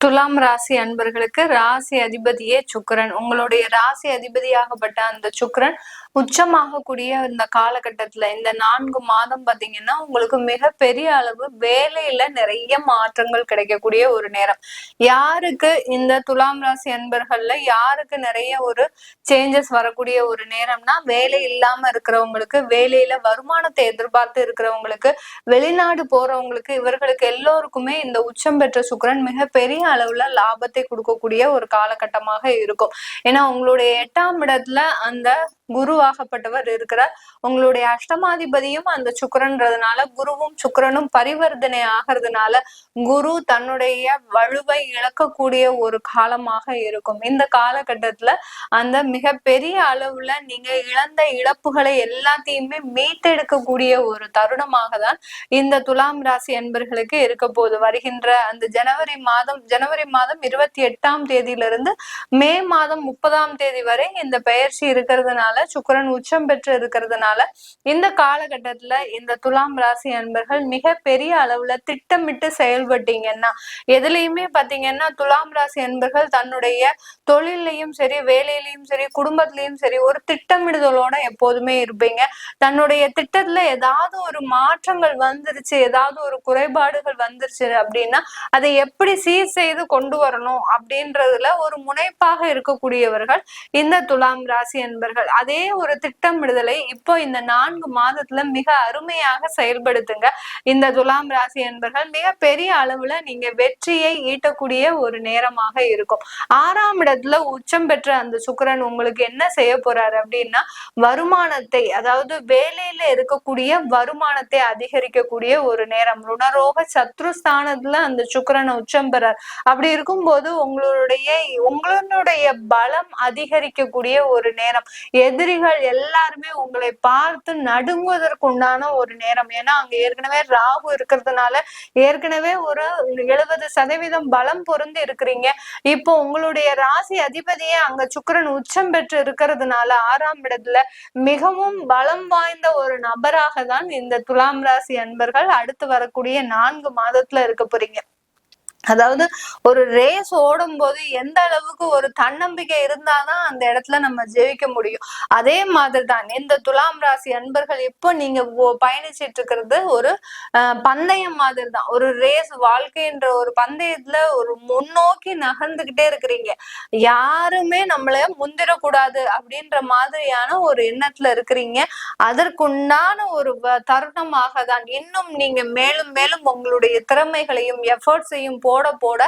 துலாம் ராசி அன்பர்களுக்கு ராசி அதிபதியே சுக்கிரன். உங்களுடைய ராசி அதிபதியாகப்பட்ட அந்த சுக்கிரன் உச்சமாகக்கூடிய இந்த காலகட்டத்துல இந்த நான்கு மாதம் பாத்தீங்கன்னா உங்களுக்கு மிக பெரிய அளவு வேலையில நிறைய மாற்றங்கள் கிடைக்கக்கூடிய ஒரு நேரம். யாருக்கு இந்த துலாம் ராசி அன்பர்கள்ல யாருக்கு நிறைய ஒரு சேஞ்சஸ் வரக்கூடிய ஒரு நேரம்னா வேலை இல்லாம இருக்கிறவங்களுக்கு வேலையில வருமானத்தை எதிர்பார்த்து இருக்கிறவங்களுக்கு வெளிநாடு போறவங்களுக்கு இவர்களுக்கு எல்லோருக்குமே இந்த உச்சம் பெற்ற சுக்கிரன் மிக பெரிய அளவுல லாபத்தை கொடுக்கக்கூடிய ஒரு காலகட்டமாக இருக்கும். ஏன்னா உங்களுடைய எட்டாம் இடத்துல அந்த குருவாகப்பட்டவர் இருக்கிறார். உங்களுடைய அஷ்டமாதிபதியும் அந்த சுக்கரன்றதுனால குருவும் சுக்கரனும் பரிவர்த்தனை ஆகிறதுனால குரு தன்னுடைய வலுவை இழக்கக்கூடிய ஒரு காலமாக இருக்கும். இந்த காலகட்டத்துல அந்த மிக பெரிய அளவுல நீங்க இழந்த இழப்புகளை எல்லாத்தையுமே மீட்டெடுக்கக்கூடிய ஒரு தருணமாக தான் இந்த துலாம் ராசி என்பர்களுக்கு இருக்க போது வருகின்ற அந்த ஜனவரி மாதம் ஜனவரி மாதம் இருபத்தி எட்டாம் தேதியிலிருந்து மே மாதம் முப்பதாம் தேதி வரை இந்த பெயர்ச்சி இருக்கிறதுனால சுக்கிரன் உச்சம் பெற்று இருக்கிறதுனால இந்த காலகட்டத்துல இந்த துலாம் ராசி அன்பர்கள் மிக பெரிய அளவுல திட்டமிட்டு செயல்பட்டீங்கன்னா எதுலையுமே பாத்தீங்கன்னா துலாம் ராசி அன்பர்கள் தன்னுடைய தொழிலையும் சரி வேலையிலையும் சரி குடும்பத்திலையும் சரி ஒரு திட்டமிடுதலோட எப்போதுமே இருப்பீங்க. தன்னுடைய திட்டத்துல ஏதாவது ஒரு மாற்றங்கள் வந்துருச்சு ஏதாவது ஒரு குறைபாடுகள் வந்துருச்சு அப்படின்னா அதை எப்படி சீர் செய்து கொண்டு வரணும் அப்படின்றதுல ஒரு முனைப்பாக இருக்கக்கூடியவர்கள் இந்த துலாம் ராசி என்பர்கள் ஒரு திட்டமிடுதலை இப்போ இந்த நான்கு மாதத்துல மிக அருமையாக செயல்படுத்துங்க. இந்த துலாம் ராசி என்பர்கள் மிக பெரிய அளவுல நீங்க வெற்றியை ஈட்டக்கூடிய ஒரு நேரமாக இருக்கும். ஆறாம் இடத்துல உச்சம் பெற்ற அந்த சுக்கிரன் உங்களுக்கு என்ன செய்ய போறாரு அப்படின்னா வருமானத்தை அதாவது வேலையில இருக்கக்கூடிய வருமானத்தை அதிகரிக்கக்கூடிய ஒரு நேரம். ருணரோக சத்ருஸ்தானத்துல அந்த சுக்கரன் உச்சம் பெறார். அப்படி இருக்கும்போது உங்களுடைய உங்களுடைய பலம் அதிகரிக்கக்கூடிய ஒரு நேரம். எதிரிகள் எல்லாருமே உங்களை பார்த்து நடுங்குவதற்கு உண்டான ஒரு நேரம். ஏன்னா அங்க ஏற்கனவே ராகு இருக்கிறதுனால ஏற்கனவே ஒரு எழுபது சதவீதம் பலம் பொருந்து இருக்கிறீங்க. இப்போ உங்களுடைய ராசி அதிபதியே அங்க சுக்கரன் உச்சம் பெற்று இருக்கிறதுனால ஆறாம் இடத்துல மிகவும் பலம் வாய்ந்த ஒரு நபராக தான் இந்த துலாம் ராசி அன்பர்கள் அடுத்து வரக்கூடிய நான்கு மாதத்துல இருக்க போறீங்க. அதாவது ஒரு ரேஸ் ஓடும் போது எந்த அளவுக்கு ஒரு தன்னம்பிக்கை இருந்தாதான் அந்த இடத்துல நம்ம ஜெயிக்க முடியும். அதே மாதிரி தான் இந்த துலாம் ராசி அன்பர்கள் இப்போ நீங்க பயணிச்சிட்டு இருக்கிறது ஒரு அஹ், பந்தயம் மாதிரி தான் ஒரு ரேஸ் வாழ்க்கைன்ற ஒரு பந்தயத்துல ஒரு முன்னோக்கி நகர்ந்துகிட்டே இருக்கிறீங்க. யாருமே நம்மள முந்திரக்கூடாது அப்படின்ற மாதிரியான ஒரு எண்ணத்துல இருக்கிறீங்க. அதற்குண்டான ஒரு வ- தருணமாக தான் இன்னும் நீங்க மேலும் மேலும் உங்களுடைய திறமைகளையும் எஃபர்ட்ஸையும் போட போட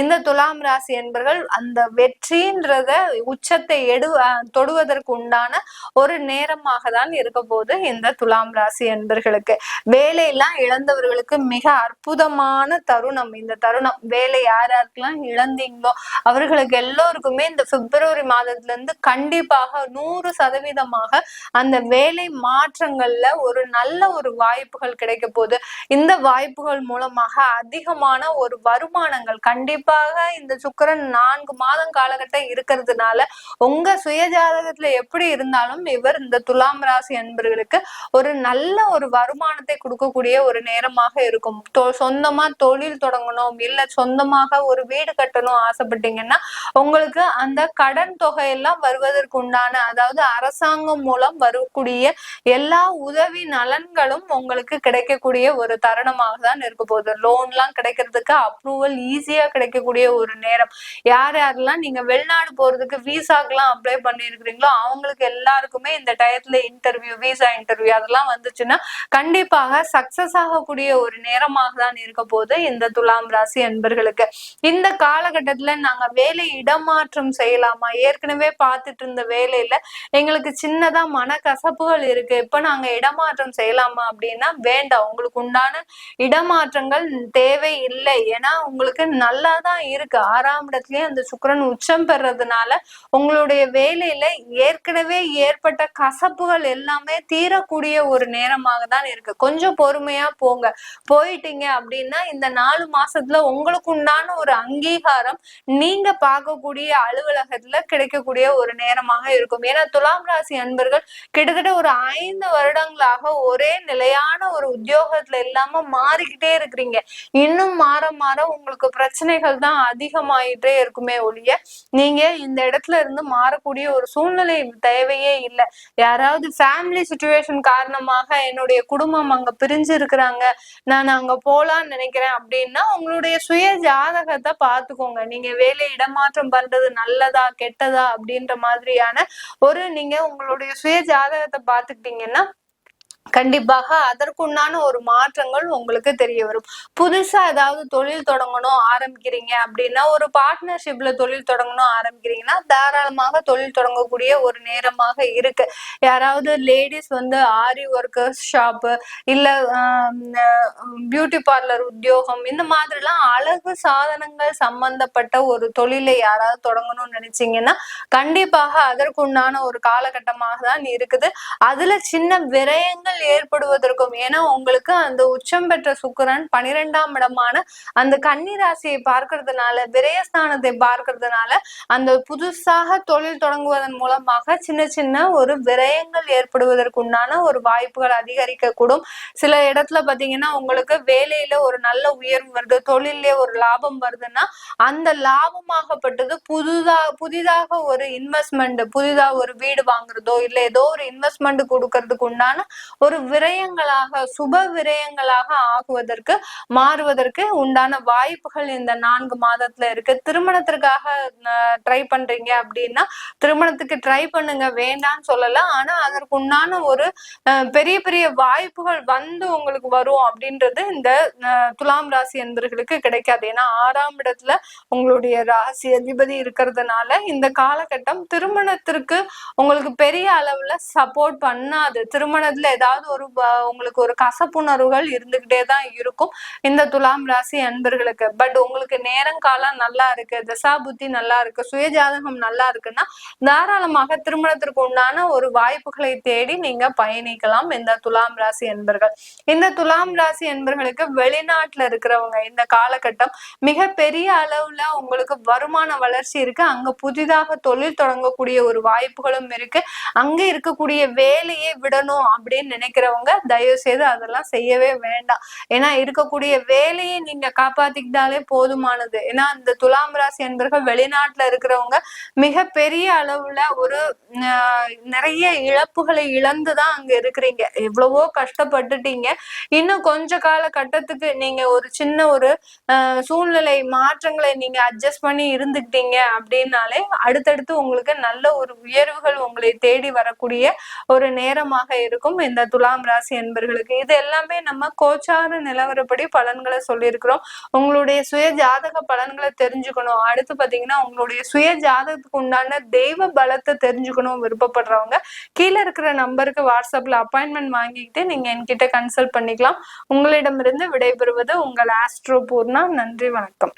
இந்த துலாம் ராசி என்பர்கள் அந்த வெற்றின்றத உச்சத்தை எடு தொடுவதற்கு உண்டான ஒரு நேரமாக தான் இருக்க போது இந்த துலாம் ராசி என்பர்களுக்கு. வேலையெல்லாம் இழந்தவர்களுக்கு மிக அற்புதமான தருணம். இந்த தருணம் வேலை யார் யாருக்கெல்லாம் இழந்தீங்களோ அவர்களுக்கு எல்லோருக்குமே இந்த பிப்ரவரி மாதத்துல இருந்து கண்டிப்பாக நூறு சதவீதமாக அந்த வேலை மாற்றங்கள்ல ஒரு நல்ல ஒரு வாய்ப்புகள் கிடைக்க போகுது. இந்த வாய்ப்புகள் மூலமாக அதிகமான ஒரு வருமானங்கள். கண்டிப்பாக இந்த சுக்கரன் நான்கு மாதம் காலகட்டம் இருக்கிறதுனால உங்க சுயஜாதகத்துல எப்படி இருந்தாலும் இவர் இந்த துலாம் ராசி அன்பர்களுக்கு ஒரு நல்ல ஒரு வருமானத்தை கொடுக்கக்கூடிய ஒரு நேரமாக இருக்கும். சொந்தமா தொழில் தொடங்கணும் இல்ல சொந்தமாக ஒரு வீடு கட்டணும் ஆசைப்பட்டீங்கன்னா உங்களுக்கு அந்த கடன் தொகையெல்லாம் வருவதற்கு உண்டான அதாவது அரசாங்கம் மூலம் வரக்கூடிய எல்லா உதவி நலன்களும் உங்களுக்கு கிடைக்கக்கூடிய ஒரு தருணமாக தான் இருக்க போகுது. லோன்லாம் கிடைக்கிறதுக்கு அப்ரூவல் ஈஸியா கிடைக்கக்கூடிய ஒரு நேரம். யார் யாரெல்லாம் நீங்க வெளிநாடு போறதுக்கு விசாக்கெல்லாம் அப்ளை பண்ணிருக்கிறீங்களோ அவங்களுக்கு எல்லாருக்குமே இந்த டயத்துல இன்டர்வியூ விசா இன்டர்வியூ அதெல்லாம் வந்துச்சுன்னா கண்டிப்பாக சக்சஸ் ஆகக்கூடிய ஒரு நேரமாக தான் இருக்க போது இந்த துலாம் ராசி என்பர்களுக்கு இந்த காலகட்டத்துல நாங்க வேலை இடமாற்றம் செய்யலாமா? ஏற்கனவே பார்த்துட்டு இருந்த வேலையில எங்களுக்கு சின்னதா மனக்கசப்புகள் இருக்கு. இப்ப நாங்க இடமாற்றம் செய்யலாமா அப்படின்னா வேண்டாம். உங்களுக்கு உண்டான இடமாற்றங்கள் தேவை இல்லை ஏன்னா உங்களுக்கு நல்லா தான் இருக்கு. ஆறாம் இடத்துலயே அந்த சுக்கரன் உச்சம் பெறதுனால உங்களுடைய வேலையில ஏற்கனவே ஏற்பட்ட கசப்புகள் எல்லாமே தீரக்கூடிய ஒரு நேரமாக தான் இருக்கு. கொஞ்சம் பொறுமையா போங்க. போயிட்டீங்க அப்படின்னா இந்த நாலு மாசத்துல உங்களுக்கு உண்டான ஒரு அங்கீகாரம் நீங்க பார்க்கக்கூடிய அலுவலகத்துல கிடைக்கக்கூடிய ஒரு நேரமாக இருக்கும். ஏன்னா துலாம் ராசி அன்பர்கள் கிட்டத்தட்ட ஒரு ஐந்து வருடங்களாக ஒரே நிலையான ஒரு உத்தியோகத்துல இல்லாம மாறிக்கிட்டே இருக்கிறீங்க. இன்னும் மாற மாற உங்களுக்கு பிரச்சனைகள் தான் அதிகமாயிட்டே இருக்குமே ஒழிய நீங்க இந்த இடத்துல இருந்து மாறக்கூடிய ஒரு சூழ்நிலை தேவையே இல்லை. யாராவது ஃபேமிலி சுச்சுவேஷன் காரணமாக என்னுடைய குடும்பம் அங்க பிரிஞ்சு இருக்கிறாங்க நான் அங்க போலான்னு நினைக்கிறேன் அப்படின்னா உங்களுடைய சுய ஜாதகத்தை பார்த்துக்கோங்க. நீங்க வேலை இடமாற்றம் பண்றது நல்லதா கெட்டதா அப்படின்ற மாதிரியான ஒரு நீங்க உங்களுடைய சுய ஜாதகத்தை பாத்துக்கிட்டீங்கன்னா கண்டிப்பாக அதற்குண்டான ஒரு மாற்றங்கள் உங்களுக்கு தெரிய வரும். புதுசா ஏதாவது தொழில் தொடங்கணும் ஆரம்பிக்கிறீங்க அப்படின்னா ஒரு பார்ட்னர்ஷிப்ல தொழில் தொடங்கணும் ஆரம்பிக்கிறீங்கன்னா தாராளமாக தொழில் தொடங்கக்கூடிய ஒரு நேரமாக இருக்கு. யாராவது லேடிஸ் வந்து ஆரி ஒர்க்கர்ஸ் ஷாப்பு இல்ல பியூட்டி பார்லர் உத்தியோகம் இந்த மாதிரிலாம் அழகு சாதனங்கள் சம்பந்தப்பட்ட ஒரு தொழிலை யாராவது தொடங்கணும்னு நினைச்சீங்கன்னா கண்டிப்பாக அதற்குண்டான ஒரு காலகட்டமாக தான் இருக்குது. அதுல சின்ன விரயங்கள் ஏற்படுவதற்கும் ஏன்னா உங்களுக்கு அந்த உச்சம் பெற்ற சுக்கரன் பனிரெண்டாம் இடமான அந்த கன்னி ராசியை பார்க்கறதுனால விரயஸ்தானத்தை பார்க்கறதுனால அந்த புதுசாக தொழில் தொடங்குவதன் மூலமாக சின்ன சின்ன ஒரு விரயங்கள் ஏற்படுவதற்கு உண்டான ஒரு வாய்ப்புகள் அதிகரிக்க கூடும் சில இடத்துல பாத்தீங்கன்னா உங்களுக்கு வேலையில ஒரு நல்ல உயர்வு வருது தொழிலே ஒரு லாபம் வருதுன்னா அந்த லாபமாகப்பட்டது புதுதா புதிதாக ஒரு இன்வெஸ்ட்மெண்ட் புதிதா ஒரு வீடு வாங்குறதோ இல்லை ஏதோ ஒரு இன்வெஸ்ட்மெண்ட் கொடுக்கறதுக்கு உண்டான ஒரு விரயங்களாக சுப விரயங்களாக ஆகுவதற்கு மாறுவதற்கு உண்டான வாய்ப்புகள் இந்த நான்கு மாதத்துல இருக்கு. திருமணத்திற்காக ட்ரை பண்றீங்க அப்படின்னா திருமணத்துக்கு ட்ரை பண்ணுங்க வேண்டாம்னு சொல்லலாம் ஆனா அதற்கு உண்டான ஒரு பெரிய பெரிய வாய்ப்புகள் வந்து உங்களுக்கு வரும் அப்படின்றது இந்த துலாம் ராசி என்பர்களுக்கு கிடைக்காது. ஏன்னா ஆறாம் இடத்துல உங்களுடைய ராசி அதிபதி இருக்கிறதுனால இந்த காலகட்டம் திருமணத்திற்கு உங்களுக்கு பெரிய அளவுல சப்போர்ட் பண்ணாது. திருமணத்துல ஏதாவது ஒரு உங்களுக்கு ஒரு கசப்புணர்வுகள் இருந்துகிட்டே தான் இருக்கும். இந்த துலாம் ராசி அன்பர்களுக்கு. பட் உங்களுக்கு நேரம் காலம் நல்லா இருக்கு தசா புத்தி நல்லா இருக்கு சுயஜாதகம் நல்லா இருக்குன்னா தாராளமாக திருமணத்திற்கு உண்டான ஒரு வாய்ப்புகளை தேடி நீங்க பயணிக்கலாம் இந்த துலாம் ராசி அன்பர்கள். இந்த துலாம் ராசி அன்பர்களுக்கு வெளிநாட்டுல இருக்கிறவங்க இந்த காலகட்டம் மிக பெரிய அளவுல உங்களுக்கு வருமான வளர்ச்சி இருக்கு. அங்க புதிதாக தொழில் தொடங்கக்கூடிய ஒரு வாய்ப்புகளும் இருக்கு. அங்க இருக்கக்கூடிய வேலையை விடணும் அப்படின்னு நினைக்கிறவங்க தயவு செய்து அதெல்லாம் செய்யவே வேண்டாம். ஏன்னா இருக்கக்கூடிய வேலையை நீங்க காப்பாத்திக்கிட்டாலே போதுமானது. ஏன்னா இந்த துலாம் ராசி என்பர்கள் வெளிநாட்டுல இருக்கிறவங்க மிக பெரிய அளவுல ஒரு நிறைய இழப்புகளை இழந்துதான் அங்க இருக்கிறீங்க. எவ்வளவோ கஷ்டப்பட்டுட்டீங்க. இன்னும் கொஞ்ச கால கட்டத்துக்கு நீங்க ஒரு சின்ன ஒரு சூழ்நிலை மாற்றங்களை நீங்க அட்ஜஸ்ட் பண்ணி இருந்துக்கிட்டீங்க அப்படின்னாலே அடுத்தடுத்து உங்களுக்கு நல்ல ஒரு உயர்வுகள் உங்களை தேடி வரக்கூடிய ஒரு நேரமாக இருக்கும். இந்த துலாம் ராசி என்பர்களுக்கு இது எல்லாமே நம்ம கோச்சார நிலவரப்படி பலன்களை சொல்லியிருக்கிறோம். உங்களுடைய சுய ஜாதக பலன்களை தெரிஞ்சுக்கணும். அடுத்து பாத்தீங்கன்னா உங்களுடைய சுய ஜாதகத்துக்கு உண்டான தெய்வ பலத்தை தெரிஞ்சுக்கணும் விருப்பப்படுறவங்க கீழே இருக்கிற நம்பருக்கு வாட்ஸ்அப்ல அப்பாயின்மெண்ட் வாங்கிக்கிட்டு நீங்க என்கிட்ட கன்சல்ட் பண்ணிக்கலாம். உங்களிடமிருந்து விடைபெறுவது உங்கள் ஆஸ்ட்ரோ பூர்ணா. நன்றி வணக்கம்.